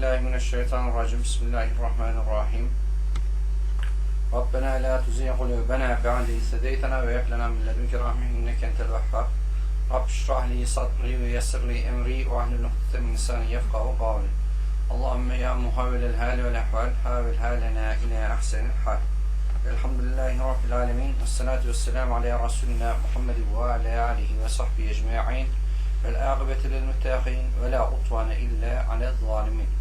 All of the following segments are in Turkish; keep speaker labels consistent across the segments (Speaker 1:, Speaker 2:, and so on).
Speaker 1: بالله من الشيطان الرجيم بسم الله الرحمن الرحيم ربنا لا تزيغ قلوبنا بعد إذ هديتنا وهب لنا من لدنك رحمة إنك أنت الوهاب رب اشرح لي صدري ويسر لي أمري واحلل عقدة من لساني يفقهوا قولي اللهم يا محاول الهال والأحوال حاول هالنا إلى أحسن الحال الحمد لله رب العالمين والصلاة والسلام على رسولنا محمد وعلى آله وصحبه أجمعين فالآغبة للمتقين ولا عطوان إلا على الظالمين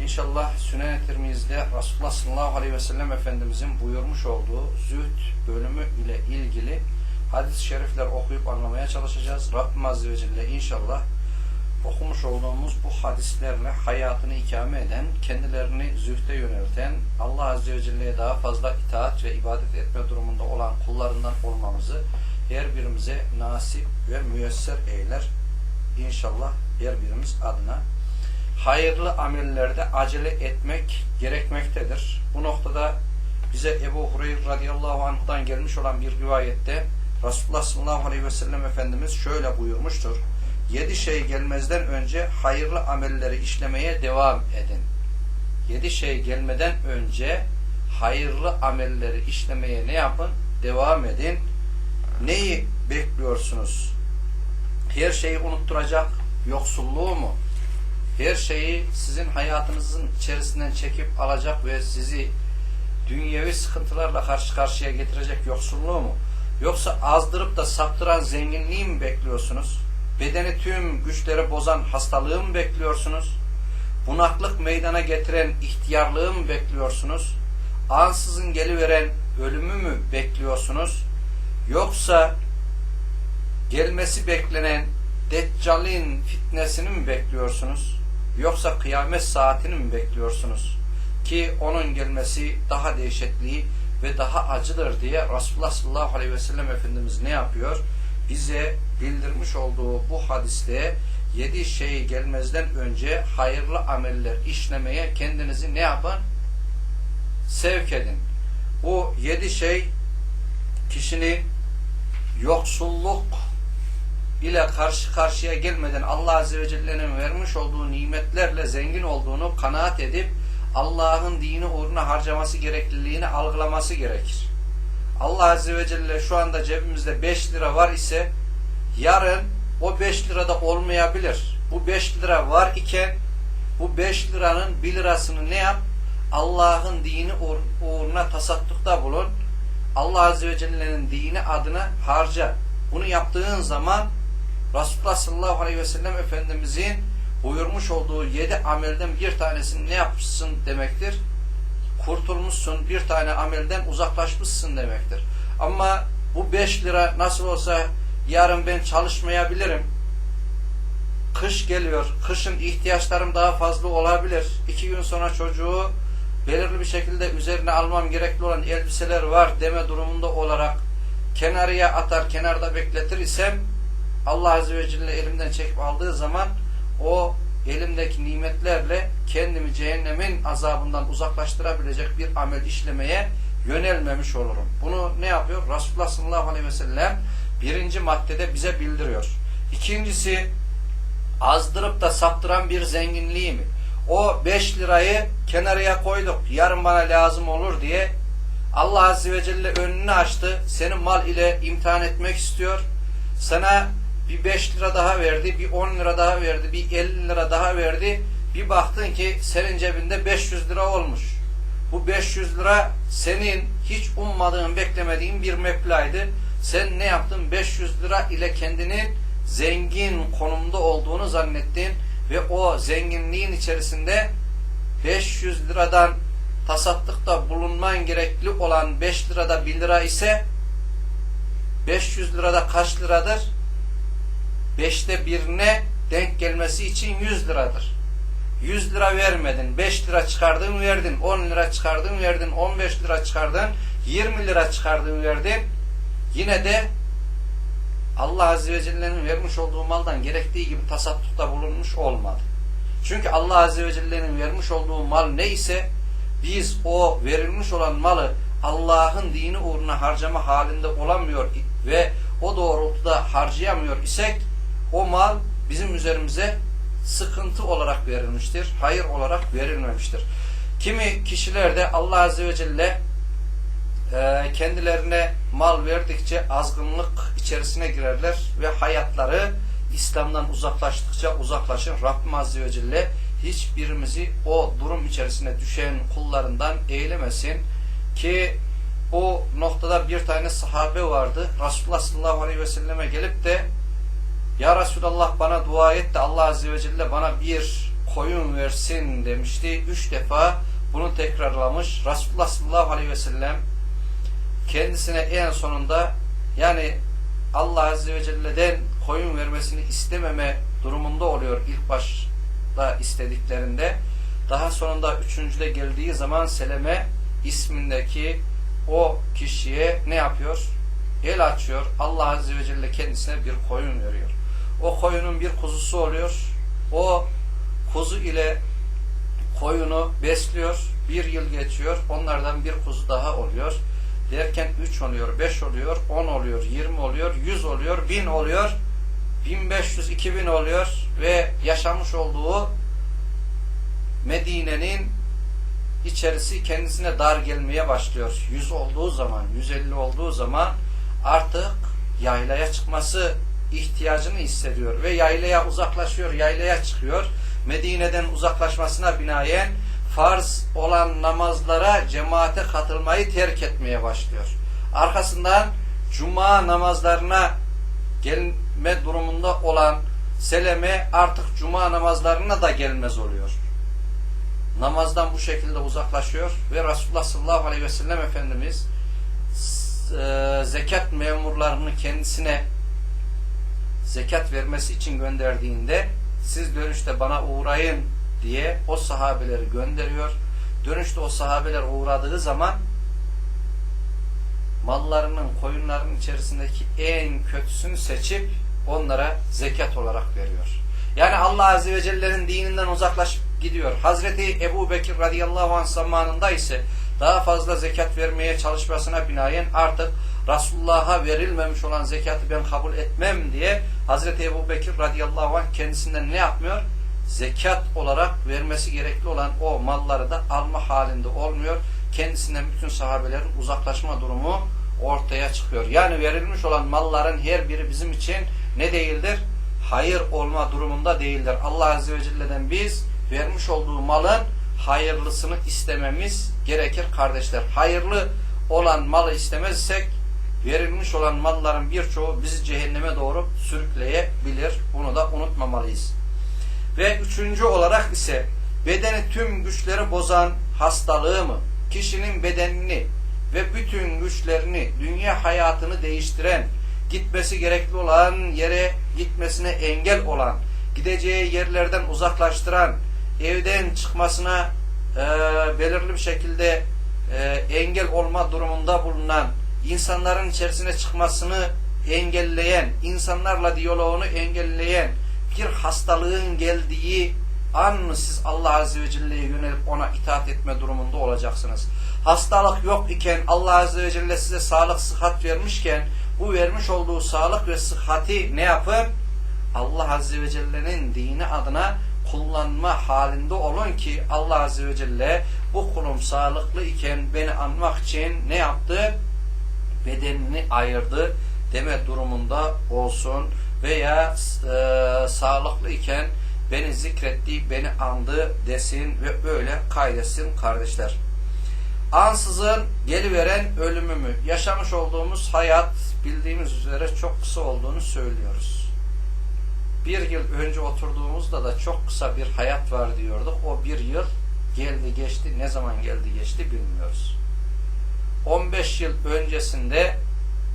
Speaker 1: İnşallah Sünen-i Tirmiz'de Resulullah sallallahu aleyhi ve sellem Efendimizin buyurmuş olduğu zühd bölümü ile ilgili hadis-i şerifler okuyup anlamaya çalışacağız. Rabbim Azze ve Celle inşallah okumuş olduğumuz bu hadislerle hayatını ikame eden, kendilerini zühde yönelten, Allah Azze ve Celle'ye daha fazla itaat ve ibadet etme durumunda olan kullarından olmamızı her birimize nasip ve müyesser eyler. İnşallah her birimiz adına. Hayırlı amellerde acele etmek gerekmektedir. Bu noktada bize Ebu Hureyre radıyallahu anh'dan gelmiş olan bir rivayette Resulullah sallallahu aleyhi ve sellem Efendimiz şöyle buyurmuştur. Yedi şey gelmezden önce hayırlı amelleri işlemeye devam edin. Yedi şey gelmeden önce hayırlı amelleri işlemeye ne yapın? Devam edin. Neyi bekliyorsunuz? Her şeyi unutturacak yoksulluğu mu? Her şeyi sizin hayatınızın içerisinden çekip alacak ve sizi dünyevi sıkıntılarla karşı karşıya getirecek yoksulluğu mu? Yoksa azdırıp da saptıran zenginliği mi bekliyorsunuz? Bedeni tüm güçleri bozan hastalığı mı bekliyorsunuz? Bunaklık meydana getiren ihtiyarlığı mı bekliyorsunuz? Ansızın geliveren ölümü mü bekliyorsunuz? Yoksa gelmesi beklenen Deccal'in fitnesini mi bekliyorsunuz? Yoksa kıyamet saatini mi bekliyorsunuz? Ki onun gelmesi daha dehşetli ve daha acıdır diye Resulullah sallallahu aleyhi ve sellem Efendimiz ne yapıyor? Bize bildirmiş olduğu bu hadiste yedi şey gelmezden önce hayırlı ameller işlemeye kendinizi ne yapın? Sevk edin. Bu yedi şey kişinin yoksulluk ile karşı karşıya gelmeden Allah Azze ve Celle'nin vermiş olduğu nimetlerle zengin olduğunu kanaat edip Allah'ın dini uğruna harcaması gerekliliğini algılaması gerekir. Allah Azze ve Celle şu anda cebimizde 5 lira var ise yarın o 5 lirada olmayabilir. Bu 5 lira var iken bu 5 liranın 1 lirasını ne yap? Allah'ın dini uğruna tasattukta bulun. Allah Azze ve Celle'nin dini adına harca. Bunu yaptığın zaman Resulullah sallallahu aleyhi ve sellem Efendimizin buyurmuş olduğu yedi amelden bir tanesini ne yapmışsın demektir. Kurtulmuşsun, bir tane amelden uzaklaşmışsın demektir. Ama bu beş lira nasıl olsa yarın ben çalışmayabilirim. Kış geliyor, kışın ihtiyaçlarım daha fazla olabilir. İki gün sonra çocuğu belirli bir şekilde üzerine almam gerekli olan elbiseler var deme durumunda olarak kenarıya atar, kenarda bekletir isem Allah Azze ve Celle elimden çekip aldığı zaman o elimdeki nimetlerle kendimi cehennemin azabından uzaklaştırabilecek bir amel işlemeye yönelmemiş olurum. Bunu ne yapıyor? Resulullah sallallahu aleyhi ve sellem birinci maddede bize bildiriyor. İkincisi azdırıp da saptıran bir zenginliği mi? O 5 lirayı kenarıya koyduk. Yarın bana lazım olur diye Allah Azze ve Celle önünü açtı. Seni mal ile imtihan etmek istiyor. Sana bir 5 lira daha verdi, bir 10 lira daha verdi, bir 50 lira daha verdi. Bir baktın ki senin cebinde 500 lira olmuş. Bu 500 lira senin hiç ummadığın, beklemediğin bir meblağdı. Sen ne yaptın? 500 lira ile kendinin zengin konumda olduğunu zannettin ve o zenginliğin içerisinde 500 liradan tasattıkta bulunman gerekli olan 5 lirada 1 lira ise 500 lirada kaç liradır? 5'te birine denk gelmesi için 100 liradır. 100 lira vermedin, 5 lira çıkardın verdin, 10 lira çıkardın verdin, 15 lira çıkardın, 20 lira çıkardın verdin. Yine de Allah Azze ve Celle'nin vermiş olduğu maldan gerektiği gibi tasattukta bulunmuş olmadı. Çünkü Allah Azze ve Celle'nin vermiş olduğu mal neyse biz o verilmiş olan malı Allah'ın dini uğruna harcama halinde olamıyor ve o doğrultuda harcayamıyor isek o mal bizim üzerimize sıkıntı olarak verilmiştir. Hayır olarak verilmemiştir. Kimi kişiler de Allah Azze ve Celle e, kendilerine mal verdikçe azgınlık içerisine girerler ve hayatları İslam'dan uzaklaştıkça uzaklaşır. Rabbim Azze ve Celle hiçbirimizi o durum içerisine düşen kullarından eylemesin ki bu noktada bir tane sahabe vardı. Resulullah sallallahu aleyhi ve selleme gelip de Ya Resulallah bana dua et de Allah Azze ve Celle bana bir koyun versin demişti. Üç defa bunu tekrarlamış. Resulullah sallallahu aleyhi ve sellem kendisine en sonunda yani Allah Azze ve Celle'den koyun vermesini istememe durumunda oluyor ilk başta istediklerinde. Daha sonunda üçüncüde geldiği zaman Seleme ismindeki o kişiye ne yapıyor? El açıyor. Allah Azze ve Celle kendisine bir koyun veriyor. O koyunun bir kuzusu oluyor. O kuzu ile koyunu besliyor. Bir yıl geçiyor. Onlardan bir kuzu daha oluyor. Derken 3 oluyor, 5 oluyor, 10 oluyor, 20 oluyor, 100 oluyor, 1000 oluyor, 1500, 2000 oluyor ve yaşamış olduğu Medine'nin içerisi kendisine dar gelmeye başlıyor. 100 olduğu zaman, 150 olduğu zaman artık yaylaya çıkması ihtiyacını hissediyor ve yaylaya uzaklaşıyor, yaylaya çıkıyor. Medine'den uzaklaşmasına binaen farz olan namazlara cemaate katılmayı terk etmeye başlıyor. Arkasından cuma namazlarına gelme durumunda olan Seleme artık cuma namazlarına da gelmez oluyor. Namazdan bu şekilde uzaklaşıyor ve Resulullah sallallahu aleyhi ve sellem Efendimiz e, zekat memurlarını kendisine zekat vermesi için gönderdiğinde siz dönüşte bana uğrayın diye o sahabeleri gönderiyor. Dönüşte o sahabeler uğradığı zaman mallarının, koyunların içerisindeki en kötüsünü seçip onlara zekat olarak veriyor. Yani Allah Azze ve Celle'nin dininden uzaklaşıp gidiyor. Hazreti Ebu Bekir radıyallahu anh zamanında ise daha fazla zekat vermeye çalışmasına binaen artık Resulullah'a verilmemiş olan zekatı ben kabul etmem diye Hazreti Ebu Bekir radıyallahu anh kendisinden ne yapmıyor? Zekat olarak vermesi gerekli olan o malları da alma halinde olmuyor. Kendisinden bütün sahabelerin uzaklaşma durumu ortaya çıkıyor. Yani verilmiş olan malların her biri bizim için ne değildir? Hayır olma durumunda değildir. Allah Azze ve Celle'den biz vermiş olduğu malın hayırlısını istememiz gerekir kardeşler. Hayırlı olan malı istemezsek verilmiş olan malların birçoğu bizi cehenneme doğru sürükleyebilir. Bunu da unutmamalıyız. Ve üçüncü olarak ise bedeni tüm güçleri bozan hastalığı mı? Kişinin bedenini ve bütün güçlerini, dünya hayatını değiştiren, gitmesi gerekli olan yere gitmesine engel olan, gideceği yerlerden uzaklaştıran, evden çıkmasına e, belirli bir şekilde e, engel olma durumunda bulunan, insanların içerisine çıkmasını engelleyen, insanlarla diyaloğunu engelleyen bir hastalığın geldiği an mı siz Allah Azze ve Celle'ye yönelip ona itaat etme durumunda olacaksınız? Hastalık yok iken Allah Azze ve Celle size sağlık, sıhhat vermişken bu vermiş olduğu sağlık ve sıhhati ne yapın? Allah Azze ve Celle'nin dini adına kullanma halinde olun ki Allah Azze ve Celle bu kulum sağlıklı iken beni anmak için ne yaptı? Bedenini ayırdı deme durumunda olsun veya e, sağlıklı iken beni zikretti, beni andı desin ve böyle kaydetsin kardeşler. Ansızın geliveren ölümümü, yaşamış olduğumuz hayat bildiğimiz üzere çok kısa olduğunu söylüyoruz. Bir yıl önce oturduğumuzda da çok kısa bir hayat var diyorduk. O bir yıl geldi geçti, ne zaman geldi geçti bilmiyoruz. 15 yıl öncesinde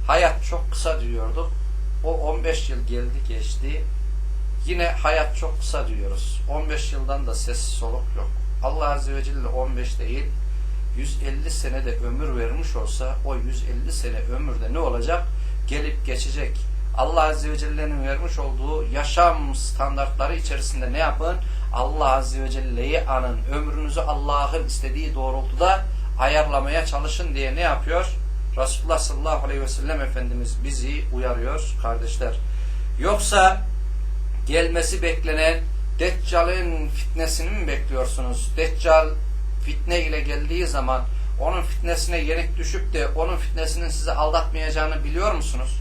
Speaker 1: hayat çok kısa diyorduk. O 15 yıl geldi geçti. Yine hayat çok kısa diyoruz. 15 yıldan da ses soluk yok. Allah Azze ve Celle 15 değil 150 sene de ömür vermiş olsa o 150 sene ömürde ne olacak? Gelip geçecek. Allah Azze ve Celle'nin vermiş olduğu yaşam standartları içerisinde ne yapın? Allah Azze ve Celle'yi anın. Ömrünüzü Allah'ın istediği doğrultuda ayarlamaya çalışın diye ne yapıyor? Resulullah sallallahu aleyhi ve sellem Efendimiz bizi uyarıyor kardeşler. Yoksa gelmesi beklenen Deccal'in fitnesini mi bekliyorsunuz? Deccal fitne ile geldiği zaman onun fitnesine yenik düşüp de onun fitnesinin sizi aldatmayacağını biliyor musunuz?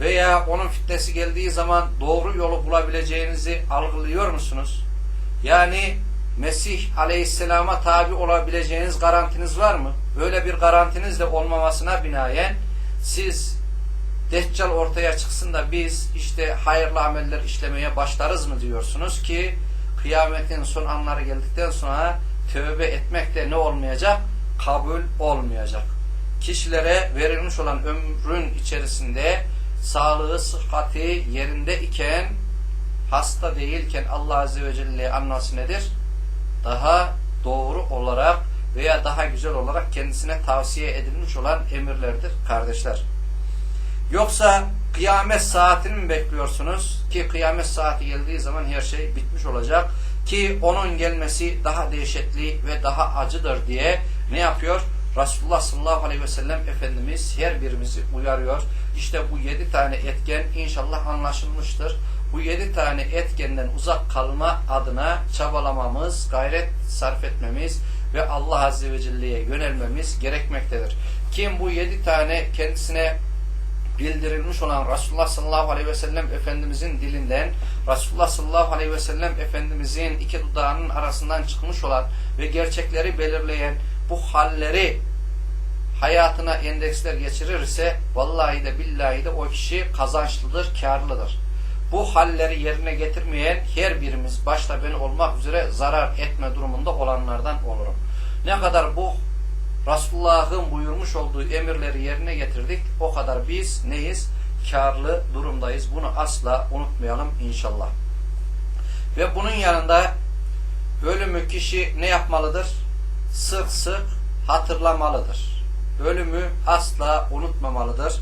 Speaker 1: Veya onun fitnesi geldiği zaman doğru yolu bulabileceğinizi algılıyor musunuz? Yani Mesih aleyhisselama tabi olabileceğiniz garantiniz var mı? Böyle bir garantiniz de olmamasına binaen siz Deccal ortaya çıksın da biz işte hayırlı ameller işlemeye başlarız mı diyorsunuz ki kıyametin son anları geldikten sonra tövbe etmek de ne olmayacak? Kabul olmayacak. Kişilere verilmiş olan ömrün içerisinde sağlığı, sıhhati yerinde iken hasta değilken Allah Azze ve Celle'ye anması nedir? Daha doğru olarak veya daha güzel olarak kendisine tavsiye edilmiş olan emirlerdir kardeşler. Yoksa kıyamet saatini mi bekliyorsunuz? Ki kıyamet saati geldiği zaman her şey bitmiş olacak. Ki onun gelmesi daha dehşetli ve daha acıdır diye ne yapıyor? Resulullah sallallahu aleyhi ve sellem Efendimiz her birimizi uyarıyor. İşte bu yedi tane etken inşallah anlaşılmıştır. Bu yedi tane etkenden uzak kalma adına çabalamamız, gayret sarf etmemiz ve Allah Azze ve Celle'ye yönelmemiz gerekmektedir. Kim bu yedi tane kendisine bildirilmiş olan Resulullah sallallahu aleyhi ve sellem Efendimizin dilinden Resulullah sallallahu aleyhi ve sellem Efendimizin iki dudağının arasından çıkmış olan ve gerçekleri belirleyen bu halleri hayatına endeksler geçirirse vallahi de billahi de o kişi kazançlıdır, karlıdır. Bu halleri yerine getirmeyen her birimiz başta ben olmak üzere zarar etme durumunda olanlardan olurum. Ne kadar bu Resulullah'ın buyurmuş olduğu emirleri yerine getirdik. O kadar biz neyiz? Karlı durumdayız. Bunu asla unutmayalım inşallah. Ve bunun yanında ölümü kişi ne yapmalıdır? Sık sık hatırlamalıdır. Ölümü asla unutmamalıdır.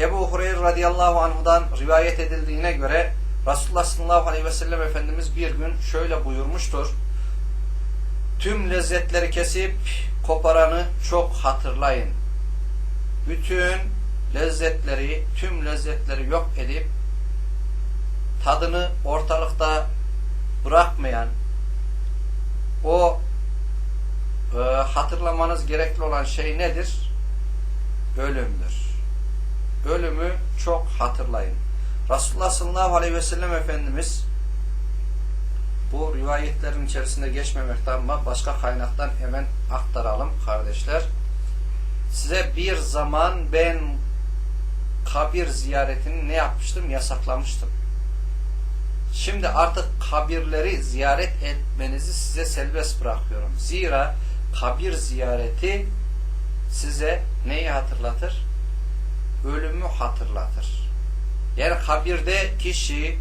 Speaker 1: Ebu Hureyre radıyallahu anhudan rivayet edildiğine göre Resulullah sallallahu aleyhi ve sellem Efendimiz bir gün şöyle buyurmuştur. Tüm lezzetleri kesip koparanı çok hatırlayın. Bütün lezzetleri, tüm lezzetleri yok edip tadını ortalıkta bırakmayan o e, hatırlamanız gerekli olan şey nedir? Ölümdür. Ölümü çok hatırlayın. Resulullah sallallahu aleyhi ve sellem Efendimiz bu rivayetlerin içerisinde geçmemekten ama başka kaynaktan hemen aktaralım kardeşler. Size bir zaman ben kabir ziyaretini ne yapmıştım? Yasaklamıştım. Şimdi artık kabirleri ziyaret etmenizi size serbest bırakıyorum. Zira kabir ziyareti size neyi hatırlatır? Ölümü hatırlatır. Yani kabirde kişi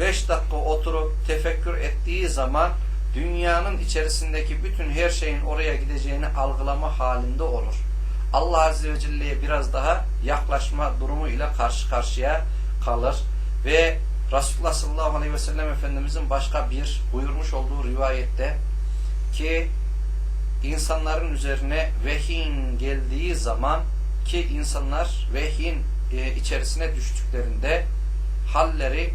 Speaker 1: 5 dakika oturup tefekkür ettiği zaman dünyanın içerisindeki bütün her şeyin oraya gideceğini algılama halinde olur. Allah Azze ve Celle'ye biraz daha yaklaşma durumu ile karşı karşıya kalır ve Resulullah sallallahu aleyhi ve sellem Efendimizin başka bir buyurmuş olduğu rivayette ki insanların üzerine vehin geldiği zaman ki insanlar vehin e, içerisine düştüklerinde halleri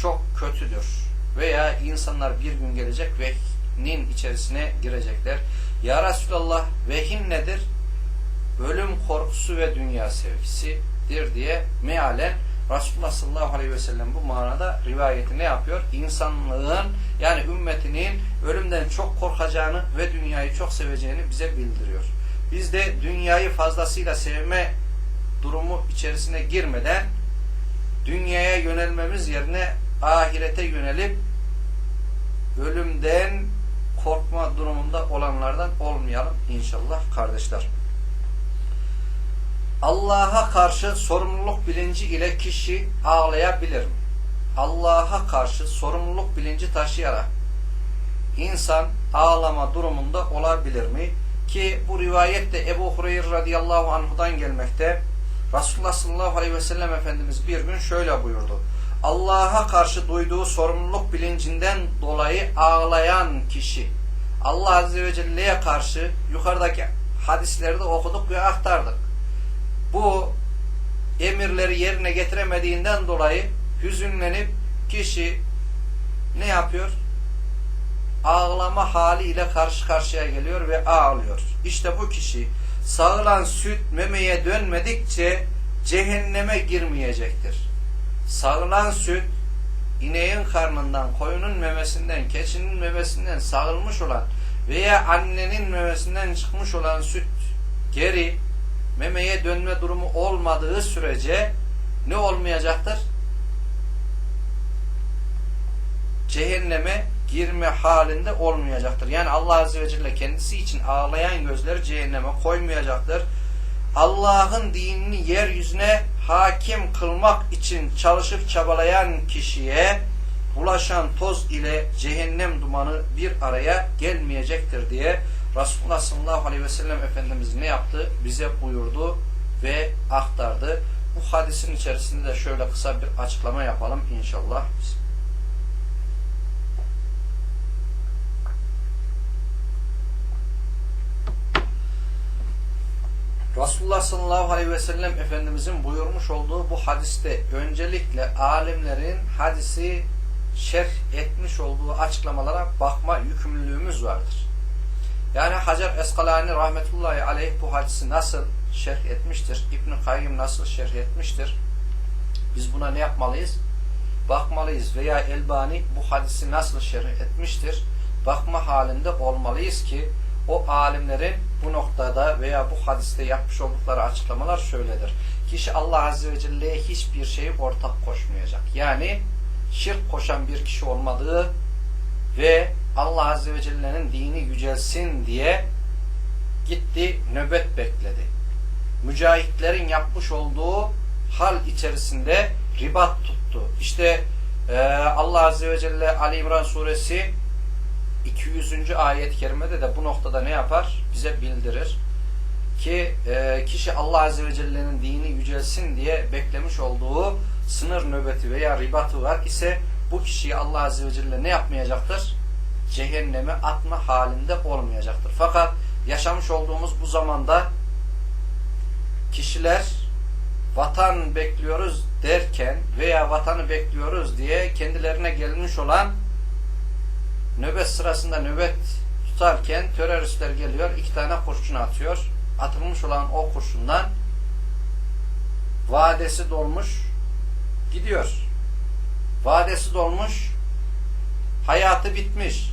Speaker 1: çok kötüdür. Veya insanlar bir gün gelecek vehnin içerisine girecekler. Ya Resulallah vehin nedir? Ölüm korkusu ve dünya sevgisidir diye mealen Resulullah sallallahu aleyhi ve sellem bu manada rivayeti ne yapıyor? İnsanlığın yani ümmetinin ölümden çok korkacağını ve dünyayı çok seveceğini bize bildiriyor. Biz de dünyayı fazlasıyla sevme durumu içerisine girmeden dünyaya yönelmemiz yerine ahirete yönelip ölümden korkma durumunda olanlardan olmayalım inşallah kardeşler. Allah'a karşı sorumluluk bilinci ile kişi ağlayabilir mi? Allah'a karşı sorumluluk bilinci taşıyarak insan ağlama durumunda olabilir mi? Ki bu rivayette Ebu Hureyre radıyallahu anhudan gelmekte. Resulullah sallallahu aleyhi ve sellem Efendimiz bir gün şöyle buyurdu. Allah'a karşı duyduğu sorumluluk bilincinden dolayı ağlayan kişi Allah Azze ve Celle'ye karşı yukarıdaki hadislerde okuduk ve aktardık. Bu emirleri yerine getiremediğinden dolayı hüzünlenip kişi ne yapıyor? Ağlama haliyle karşı karşıya geliyor ve ağlıyor. İşte bu kişi sağılan süt memeye dönmedikçe cehenneme girmeyecektir. Sağılan süt ineğin karnından, koyunun memesinden, keçinin memesinden sağılmış olan veya annenin memesinden çıkmış olan süt geri memeye dönme durumu olmadığı sürece ne olmayacaktır? Cehenneme girme halinde olmayacaktır. Yani Allah Azze ve Celle kendisi için ağlayan gözleri cehenneme koymayacaktır. Allah'ın dinini yeryüzüne hakim kılmak için çalışıp çabalayan kişiye bulaşan toz ile cehennem dumanı bir araya gelmeyecektir diye Resulullah sallallahu aleyhi ve sellem Efendimiz ne yaptı? Bize buyurdu ve aktardı. Bu hadisin içerisinde de şöyle kısa bir açıklama yapalım inşallah. Resulullah sallallahu aleyhi ve sellem Efendimizin buyurmuş olduğu bu hadiste öncelikle alimlerin hadisi şerh etmiş olduğu açıklamalara bakma yükümlülüğümüz vardır. Yani Hacer Eskalani rahmetullahi aleyh bu hadisi nasıl şerh etmiştir? İbn-i Kayyum nasıl şerh etmiştir? Biz buna ne yapmalıyız? Bakmalıyız veya Elbani bu hadisi nasıl şerh etmiştir? Bakma halinde olmalıyız ki o alimlerin bu noktada veya bu hadiste yapmış oldukları açıklamalar şöyledir. Kişi Allah Azze ve Celle'ye hiçbir şeyi ortak koşmayacak. Yani şirk koşan bir kişi olmadığı ve Allah Azze ve Celle'nin dini yücelsin diye gitti nöbet bekledi. Mücahitlerin yapmış olduğu hal içerisinde ribat tuttu. İşte Allah Azze ve Celle Ali İmran suresi 200. ayet-i kerimede de bu noktada ne yapar? Bize bildirir. Ki e, kişi Allah Azze ve Celle'nin dini yücelsin diye beklemiş olduğu sınır nöbeti veya ribatı var ise bu kişiyi Allah Azze ve Celle ne yapmayacaktır? Cehenneme atma halinde olmayacaktır. Fakat yaşamış olduğumuz bu zamanda kişiler vatan bekliyoruz derken veya vatanı bekliyoruz diye kendilerine gelmiş olan nöbet sırasında nöbet tutarken teröristler geliyor, iki tane kurşun atıyor. Atılmış olan o kurşundan vadesi dolmuş gidiyor. Vadesi dolmuş hayatı bitmiş.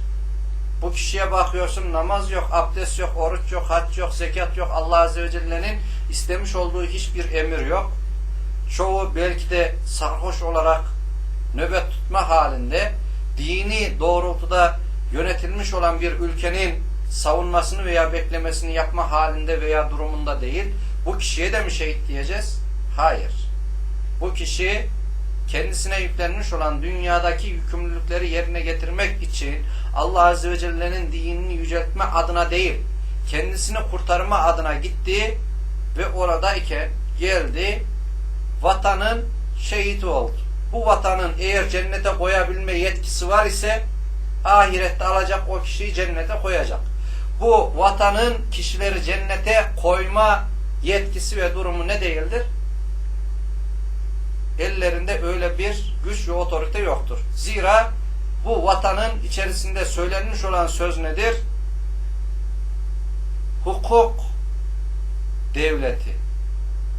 Speaker 1: Bu kişiye bakıyorsun namaz yok, abdest yok, oruç yok, hac yok, zekat yok. Allah Azze ve Celle'nin istemiş olduğu hiçbir emir yok. Çoğu belki de sarhoş olarak nöbet tutma halinde dini doğrultuda yönetilmiş olan bir ülkenin savunmasını veya beklemesini yapma halinde veya durumunda değil. Bu kişiye de mi şehit diyeceğiz? Hayır. Bu kişi kendisine yüklenmiş olan dünyadaki yükümlülükleri yerine getirmek için Allah Azze ve Celle'nin dinini yüceltme adına değil, kendisini kurtarma adına gitti ve oradayken geldi, vatanın şehidi oldu. Bu vatanın eğer cennete koyabilme yetkisi var ise ahirette alacak o kişiyi cennete koyacak. Bu vatanın kişileri cennete koyma yetkisi ve durumu ne değildir? Ellerinde öyle bir güç ve otorite yoktur. Zira bu vatanın içerisinde söylenmiş olan söz nedir? Hukuk devleti.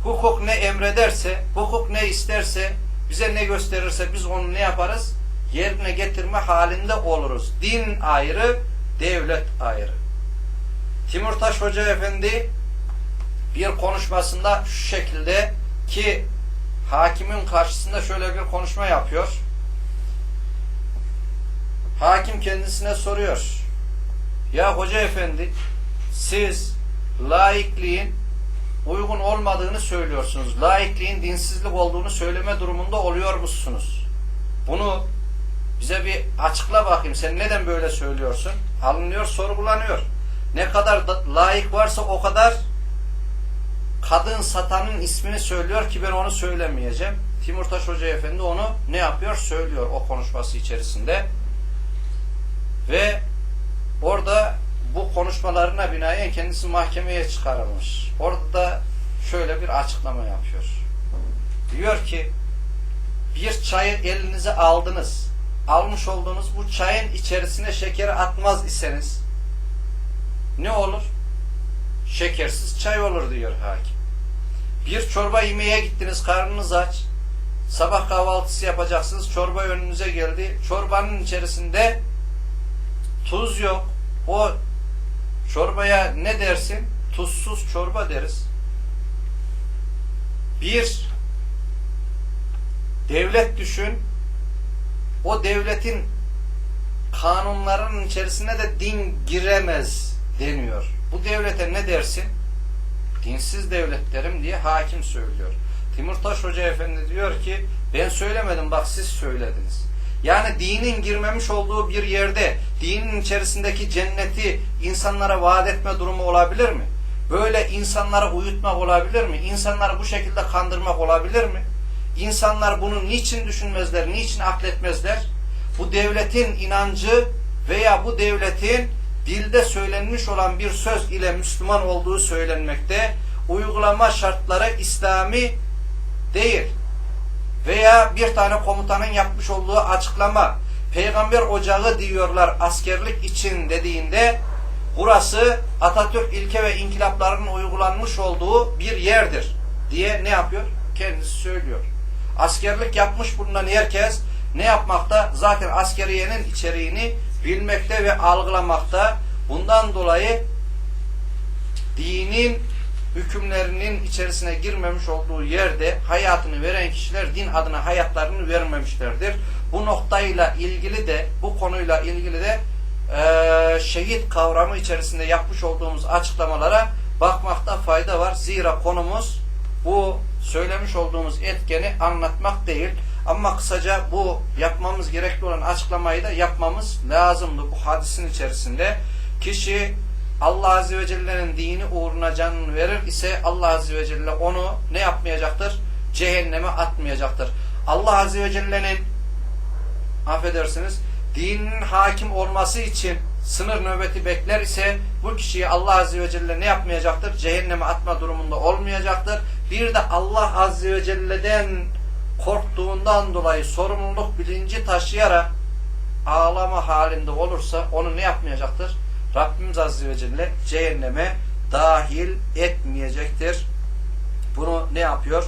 Speaker 1: Hukuk ne emrederse, hukuk ne isterse, bize ne gösterirse biz onu ne yaparız? Yerine getirme halinde oluruz. Din ayrı, devlet ayrı. Timurtaş Hoca Efendi bir konuşmasında şu şekilde ki hakimin karşısında şöyle bir konuşma yapıyor. Hakim kendisine soruyor. Ya hoca efendi siz laikliğin uygun olmadığını söylüyorsunuz. Laikliğin dinsizlik olduğunu söyleme durumunda oluyor musunuz? Bunu bize bir açıkla bakayım. Sen neden böyle söylüyorsun? Alınıyor, sorgulanıyor. Ne kadar da, laik varsa o kadar kadın satanın ismini söylüyor ki ben onu söylemeyeceğim. Timurtaş Hoca Efendi onu ne yapıyor? Söylüyor o konuşması içerisinde. Ve orada bu konuşmalarına binaen kendisi mahkemeye çıkarılmış. Orada şöyle bir açıklama yapıyor. Diyor ki bir çayı elinize aldınız. Almış olduğunuz bu çayın içerisine şekeri atmaz iseniz ne olur? Şekersiz çay olur diyor hakim. Bir çorba yemeye gittiniz, karnınız aç. Sabah kahvaltısı yapacaksınız, çorba önünüze geldi. Çorbanın içerisinde tuz yok. O çorbaya ne dersin? Tuzsuz çorba deriz. Bir devlet düşün. O devletin kanunlarının içerisine de din giremez deniyor. Bu devlete ne dersin? Dinsiz devletlerim diye hakim söylüyor. Timurtaş Hoca Efendi diyor ki ben söylemedim bak siz söylediniz. Yani dinin girmemiş olduğu bir yerde dinin içerisindeki cenneti insanlara vaat etme durumu olabilir mi? Böyle insanlara uyutmak olabilir mi? İnsanları bu şekilde kandırmak olabilir mi? İnsanlar bunu niçin düşünmezler, niçin akletmezler? Bu devletin inancı veya bu devletin dilde söylenmiş olan bir söz ile Müslüman olduğu söylenmekte. Uygulama şartları İslami değil. Veya bir tane komutanın yapmış olduğu açıklama peygamber ocağı diyorlar askerlik için dediğinde burası Atatürk ilke ve inkılaplarının uygulanmış olduğu bir yerdir diye ne yapıyor? Kendisi söylüyor. Askerlik yapmış bulunan herkes ne yapmakta? Zaten askeriyenin içeriğini bilmekte ve algılamakta. Bundan dolayı dinin hükümlerinin içerisine girmemiş olduğu yerde hayatını veren kişiler din adına hayatlarını vermemişlerdir. Bu noktayla ilgili de bu konuyla ilgili de e, şehit kavramı içerisinde yapmış olduğumuz açıklamalara bakmakta fayda var. Zira konumuz bu söylemiş olduğumuz etkeni anlatmak değil. Ama kısaca bu yapmamız gerekli olan açıklamayı da yapmamız lazımdı bu hadisin içerisinde. Kişi Allah Azze ve Celle'nin dini uğruna canını verir ise Allah Azze ve Celle onu ne yapmayacaktır? Cehenneme atmayacaktır. Allah Azze ve Celle'nin affedersiniz dininin hakim olması için sınır nöbeti bekler ise bu kişiyi Allah Azze ve Celle ne yapmayacaktır? Cehenneme atma durumunda olmayacaktır. Bir de Allah Azze ve Celle'den korktuğundan dolayı sorumluluk bilinci taşıyarak ağlama halinde olursa onu ne yapmayacaktır? Rabbimiz Azze ve Celle cehenneme dahil etmeyecektir. Bunu ne yapıyor?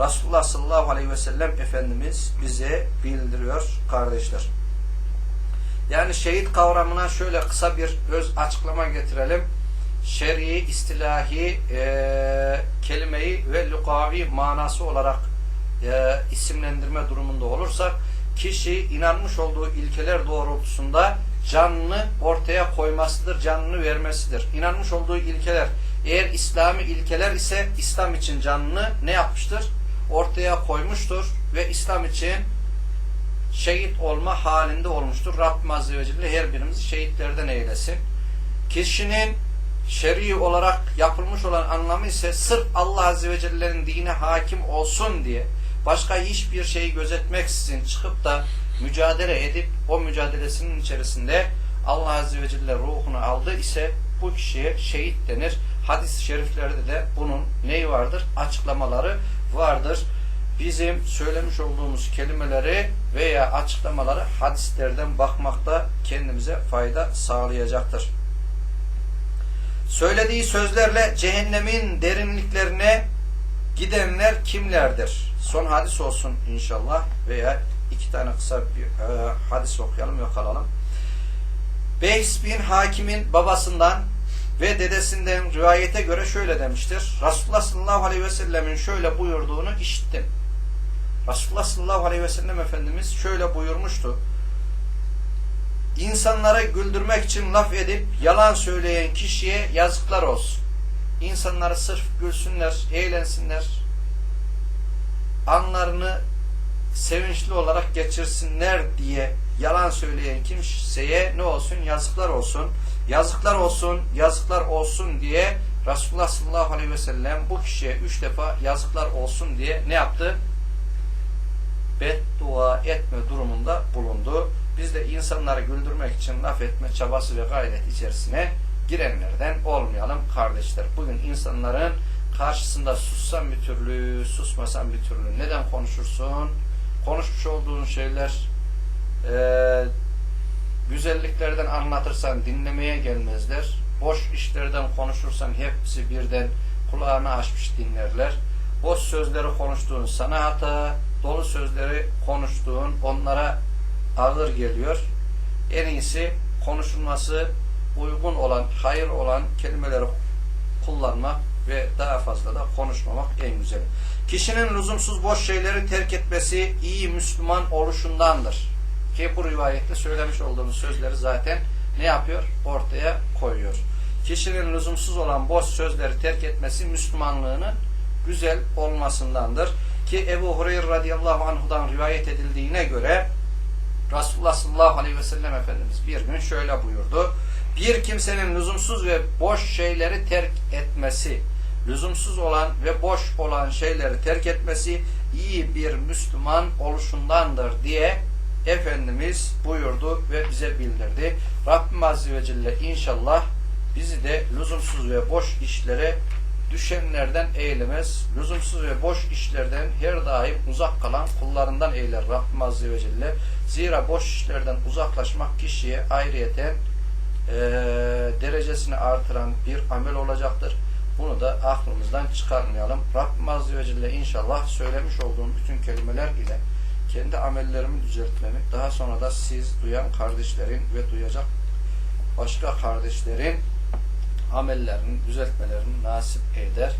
Speaker 1: Resulullah sallallahu aleyhi ve sellem Efendimiz bize bildiriyor kardeşler. Yani şehit kavramına şöyle kısa bir öz açıklama getirelim. Şer'i, istilahi e, kelimeyi ve lukavi manası olarak e, isimlendirme durumunda olursak kişi inanmış olduğu ilkeler doğrultusunda canını ortaya koymasıdır, canını vermesidir. İnanmış olduğu ilkeler eğer İslami ilkeler ise İslam için canını ne yapmıştır? Ortaya koymuştur ve İslam için şehit olma halinde olmuştur. Rabbim Azze ve Celle her birimizi şehitlerden eylesin. Kişinin şer'i olarak yapılmış olan anlamı ise sırf Allah Azze ve Celle'nin dine hakim olsun diye başka hiçbir şeyi gözetmeksizin çıkıp da mücadele edip o mücadelesinin içerisinde Allah Azze ve Celle ruhunu aldı ise bu kişiye şehit denir. Hadis-i şeriflerde de bunun neyi vardır? Açıklamaları vardır. Bizim söylemiş olduğumuz kelimeleri veya açıklamaları hadislerden bakmakta kendimize fayda sağlayacaktır. Söylediği sözlerle cehennemin derinliklerine gidenler kimlerdir? Son hadis olsun inşallah veya iki tane kısa bir e, hadis okuyalım ve kalalım. Beys bin Hakim'in babasından ve dedesinden rivayete göre şöyle demiştir. Resulullah sallallahu aleyhi ve sellemin şöyle buyurduğunu işittim. Resulullah sallallahu aleyhi ve sellem Efendimiz şöyle buyurmuştu. İnsanlara güldürmek için laf edip yalan söyleyen kişiye yazıklar olsun. İnsanları sırf gülsünler, eğlensinler, anlarını sevinçli olarak geçirsinler diye yalan söyleyen kimseye ne olsun? Yazıklar olsun. Yazıklar olsun, yazıklar olsun diye Resulullah sallallahu aleyhi ve sellem bu kişiye üç defa yazıklar olsun diye ne yaptı? Beddua etme durumunda bulundu. Biz de insanları güldürmek için laf etme çabası ve gayret içerisine girenlerden olmayalım kardeşler. Bugün insanların karşısında sussan bir türlü, susmasan bir türlü. Neden konuşursun? Konuşmuş olduğun şeyler eee, güzelliklerden anlatırsan dinlemeye gelmezler. Boş işlerden konuşursan hepsi birden kulağını açmış dinlerler. Boş sözleri konuştuğun sana hata, dolu sözleri konuştuğun onlara ağır geliyor. En iyisi konuşulması uygun olan, hayır olan kelimeleri kullanmak ve daha fazla da konuşmamak en güzeli. Kişinin lüzumsuz boş şeyleri terk etmesi iyi Müslüman oluşundandır. Ki bu rivayette söylemiş olduğumuz sözleri zaten ne yapıyor? Ortaya koyuyor. Kişinin lüzumsuz olan boş sözleri terk etmesi Müslümanlığının güzel olmasındandır. Ki Ebu Hureyre radıyallahu anhudan rivayet edildiğine göre Resulullah sallallahu aleyhi ve sellem Efendimiz bir gün şöyle buyurdu. Bir kimsenin lüzumsuz ve boş şeyleri terk etmesi, lüzumsuz olan ve boş olan şeyleri terk etmesi iyi bir Müslüman oluşundandır diye Efendimiz buyurdu ve bize bildirdi. Rabbim Azze ve Celle inşallah bizi de lüzumsuz ve boş işlere düşenlerden eylemez. Lüzumsuz ve boş işlerden her daim uzak kalan kullarından eyler Rabbim Azze ve Celle. Zira boş işlerden uzaklaşmak kişiye ayrıyeten eee, derecesini artıran bir amel olacaktır. Bunu da aklımızdan çıkarmayalım. Rabbim Azze ve Celle inşallah söylemiş olduğum bütün kelimeler ile kendi amellerimi düzeltmemi, daha sonra da siz duyan kardeşlerin ve duyacak başka kardeşlerin amellerini düzeltmelerini nasip eder.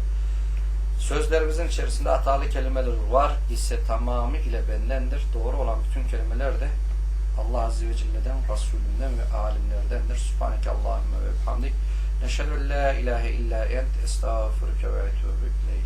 Speaker 1: Sözlerimizin içerisinde hatalı kelimeler var ise tamamı ile bendendir. Doğru olan bütün kelimeler de Allah Azze ve Celle'den, Resulünden ve alimlerdendir. Subhaneke Allahümme ve bihamdik. أشهد أن لا إله إلا أنت أستغفرك وأتوب إليك.